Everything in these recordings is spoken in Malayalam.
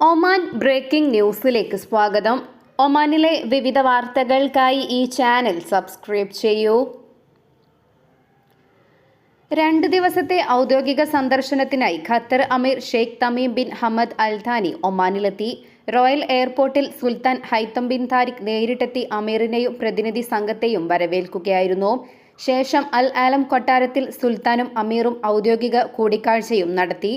ഒമാൻ ബ്രേക്കിംഗ് ന്യൂസിലേക്ക് സ്വാഗതം. ഒമാനിലെ വിവിധ വാർത്തകൾക്കായി ഈ ചാനൽ സബ്സ്ക്രൈബ് ചെയ്യൂ. രണ്ട് ദിവസത്തെ ഔദ്യോഗിക സന്ദർശനത്തിനായി ഖത്തർ അമീർ Sheikh Tamim bin Hamad Al Thani ഒമാനിലെത്തി. Royal എയർപോർട്ടിൽ സുൽത്താൻ ഹൈത്തം ബിൻ താരിഖ് നേരിട്ടെത്തി അമീറിനെയും പ്രതിനിധി സംഘത്തെയും വരവേൽക്കുകയായിരുന്നു. ശേഷം അൽ ആലം കൊട്ടാരത്തിൽ സുൽത്താനും അമീറും ഔദ്യോഗിക കൂടിക്കാഴ്ചയും നടത്തി.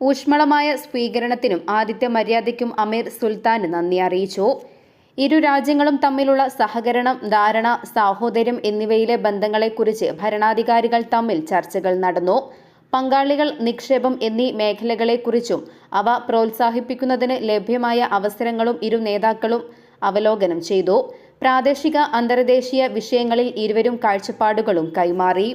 ഊഷ്മളമായ സ്വീകരണത്തിനും ആദിത്യ മര്യാദയ്ക്കും അമീർ സുൽത്താൻ നന്ദി അറിയിച്ചു. ഇരു രാജ്യങ്ങളും തമ്മിലുള്ള സഹകരണം ധാരണ സാഹോദര്യം എന്നിവയിലെ ബന്ധങ്ങളെക്കുറിച്ച് ഭരണാധികാരികൾ തമ്മിൽ ചർച്ചകൾ നടന്നു. പങ്കാളികൾ നിക്ഷേപം എന്നീ മേഖലകളെക്കുറിച്ചും അവ പ്രോത്സാഹിപ്പിക്കുന്നതിന് ലഭ്യമായ അവസരങ്ങളും ഇരു നേതാക്കളും അവലോകനം ചെയ്തു. പ്രാദേശിക അന്തർദേശീയ വിഷയങ്ങളിൽ ഇരുവരും കാഴ്ചപ്പാടുകളും കൈമാറി.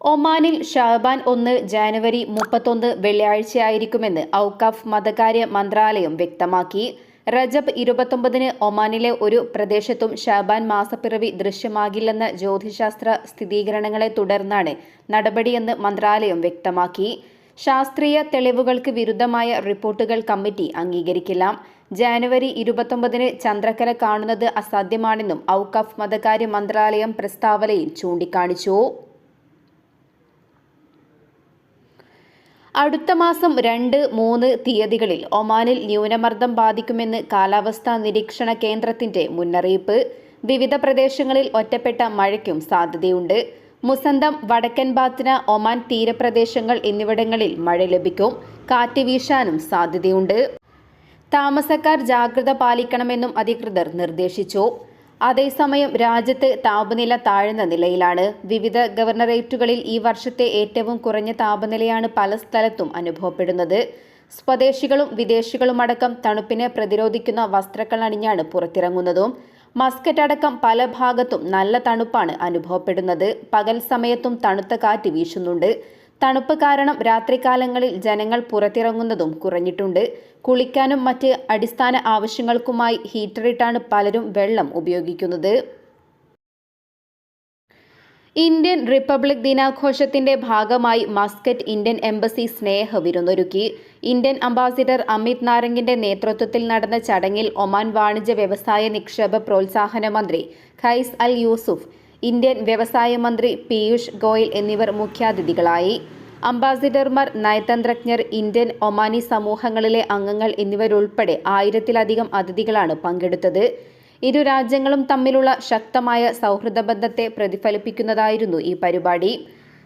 ഒമാനിൽ ഷാബാൻ ഒന്ന് ജാനുവരി മുപ്പത്തൊന്ന് വെള്ളിയാഴ്ചയായിരിക്കുമെന്ന് ഔക്കാഫ് മതകാര്യ മന്ത്രാലയം വ്യക്തമാക്കി. റജബ് ഇരുപത്തൊമ്പതിന് ഒമാനിലെ ഒരു പ്രദേശത്തും ഷാബാൻ മാസപ്പിറവി ദൃശ്യമാകില്ലെന്ന ജ്യോതിശാസ്ത്ര സ്ഥിരീകരണങ്ങളെ തുടർന്നാണ് നടപടിയെന്ന് മന്ത്രാലയം വ്യക്തമാക്കി. ശാസ്ത്രീയ തെളിവുകൾക്ക് വിരുദ്ധമായ റിപ്പോർട്ടുകൾ കമ്മിറ്റി അംഗീകരിക്കില്ല. ജാനുവരി ഇരുപത്തൊമ്പതിന് ചന്ദ്രക്കല കാണുന്നത് അസാധ്യമാണെന്നും ഔക്കാഫ് മതകാര്യ മന്ത്രാലയം പ്രസ്താവനയിൽ ചൂണ്ടിക്കാണിച്ചു. അടുത്ത മാസം രണ്ട് മൂന്ന് തീയതികളിൽ ഒമാനിൽ ന്യൂനമർദ്ദം ബാധിക്കുമെന്ന് കാലാവസ്ഥാ നിരീക്ഷണ കേന്ദ്രത്തിന്റെ മുന്നറിയിപ്പ്. വിവിധ പ്രദേശങ്ങളിൽ ഒറ്റപ്പെട്ട മഴയ്ക്കും സാധ്യതയുണ്ട്. മുസന്തം വടക്കൻ ബാത്തിന ഒമാൻ തീരപ്രദേശങ്ങൾ എന്നിവിടങ്ങളിൽ മഴ ലഭിക്കും. കാറ്റ് വീശാനും സാധ്യതയുണ്ട്. താമസക്കാർ ജാഗ്രത പാലിക്കണമെന്നും അധികൃതർ നിർദ്ദേശിച്ചു. അതേസമയം രാജ്യത്ത് താപനില താഴ്ന്ന നിലയിലാണ്. വിവിധ ഗവർണറേറ്റുകളിൽ ഈ വർഷത്തെ ഏറ്റവും കുറഞ്ഞ താപനിലയാണ് പല സ്ഥലത്തും അനുഭവപ്പെടുന്നത്. സ്വദേശികളും വിദേശികളുമടക്കം തണുപ്പിനെ പ്രതിരോധിക്കുന്ന വസ്ത്രങ്ങൾ അണിഞ്ഞാണ് പുറത്തിറങ്ങുന്നതും. മസ്കറ്റ് അടക്കം പല ഭാഗത്തും നല്ല തണുപ്പാണ് അനുഭവപ്പെടുന്നത്. പകൽ സമയത്തും തണുത്ത കാറ്റ് വീശുന്നുണ്ട്. തണുപ്പ് കാരണം രാത്രികാലങ്ങളിൽ ജനങ്ങൾ പുറത്തിറങ്ങുന്നതും കുറഞ്ഞിട്ടുണ്ട്. കുളിക്കാനും മറ്റ് അടിസ്ഥാന ആവശ്യങ്ങൾക്കുമായി ഹീറ്ററിട്ടാണ് പലരും വെള്ളം ഉപയോഗിക്കുന്നത്. ഇന്ത്യൻ റിപ്പബ്ലിക് ദിനാഘോഷത്തിന്റെ ഭാഗമായി മസ്കറ്റ് ഇന്ത്യൻ എംബസി സ്നേഹ വിരുന്നൊരുക്കി. ഇന്ത്യൻ അംബാസിഡർ അമിത് നാരംഗിന്റെ നേതൃത്വത്തിൽ നടന്ന ചടങ്ങിൽ ഒമാൻ വാണിജ്യ വ്യവസായ നിക്ഷേപ പ്രോത്സാഹന മന്ത്രി ഖൈസ് അൽ യൂസുഫ് ഇന്ത്യൻ വ്യവസായ മന്ത്രി പീയൂഷ് ഗോയൽ എന്നിവർ മുഖ്യാതിഥികളായി. അംബാസിഡർമാർ നയതന്ത്രജ്ഞർ ഇന്ത്യൻ ഒമാനി സമൂഹങ്ങളിലെ അംഗങ്ങൾ എന്നിവരുൾപ്പെടെ ആയിരത്തിലധികം അതിഥികളാണ് പങ്കെടുത്തത്. ഇരു രാജ്യങ്ങളും തമ്മിലുള്ള ശക്തമായ സൗഹൃദ ബന്ധത്തെ പ്രതിഫലിപ്പിക്കുന്നതായിരുന്നു ഈ പരിപാടി.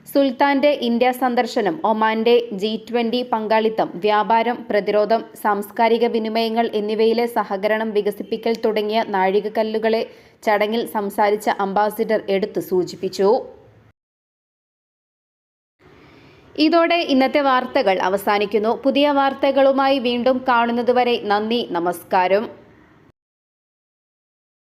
സുൽത്താന്റെ ഇന്ത്യ സന്ദർശനം ഒമാന്റെ ജി ട്വന്റി പങ്കാളിത്തം വ്യാപാരം പ്രതിരോധം സാംസ്കാരിക വിനിമയങ്ങൾ എന്നിവയിലെ സഹകരണം വികസിപ്പിക്കൽ തുടങ്ങിയ നാഴികക്കല്ലുകളെ ചടങ്ങിൽ സംസാരിച്ച അംബാസിഡർ എടുത്തു സൂചിപ്പിച്ചു. ഇതോടെ ഇന്നത്തെ വാർത്തകൾ അവസാനിക്കുന്നു. പുതിയ വാർത്തകളുമായി വീണ്ടും കാണുന്നതുവരെ നന്ദി നമസ്കാരം.